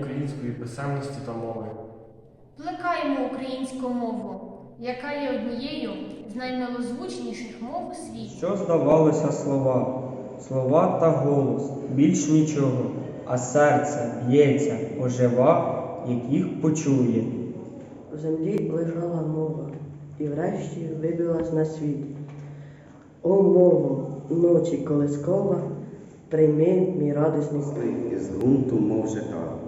української писемності та мови. Плекаємо українську мову, яка є однією з наймилозвучніших мов у світі. Що здавалося слова, слова та голос, більш нічого, а серце б'ється, ожива, яких почує. В землі лежала мова, і врешті вибилась на світ. О, мово, ночі колискова, прийми мій радісний спів. Із ґрунту, мов жита,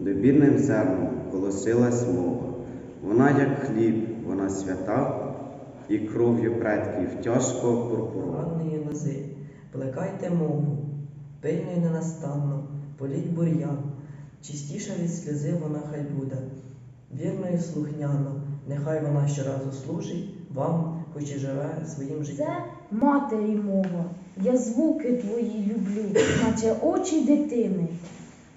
добірним зерном колосилась мова. Вона, як хліб, вона свята, і кров'ю предків тяжко пурпурова. Ранної лози, плекайте мову, пильно й ненастанно, політь бур'ян, чистіша від сльози вона хай буде, вірно і слухняно, нехай вона щоразу служить вам, хоч і живе своїм життям. Це матері мова. Я звуки твої люблю, наче очі дитини.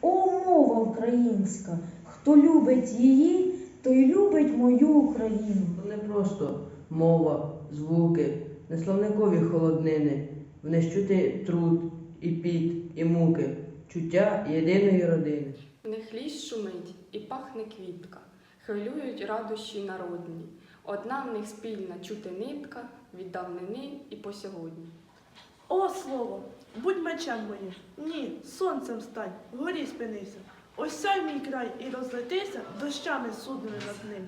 О, мова українська! Хто любить її, той любить мою Україну. То не просто мова, звуки, не словникові холоднини, в них чути труд, і піт, і муки, чуття єдиної родини. В них ліс шумить і пахне квітка, хвилюють радощі народні. Одна в них спільна чути нитка від давнини і по сьогодні. О, слово, будь мечем моїм, ні, сонцем стань, вгорі спинися. Осяй мій край і розлетися дощами судними над ним.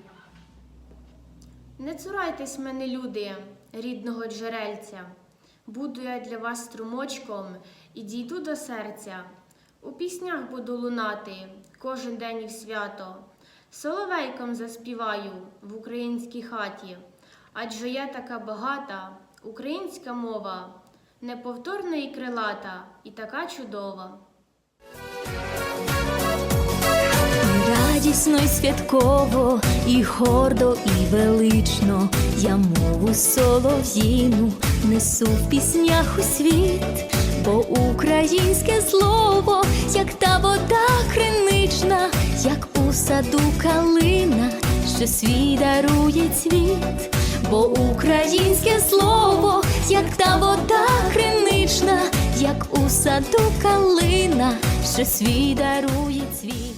Не цурайтесь мене, люди, рідного джерельця. Буду я для вас струмочком і дійду до серця. У піснях буду лунати кожен день і в свято. Соловейком заспіваю в українській хаті. Адже я така багата, українська мова, неповторна і крилата, і така чудова. Радісно й святково, і гордо, і велично я мову солов'їну несу в піснях у світ, бо українське слово, як та вода кринична, як саду калина, що свій дарує цвіт, бо українське слово, як та вода кринична, як у саду калина, що свій дарує цвіт.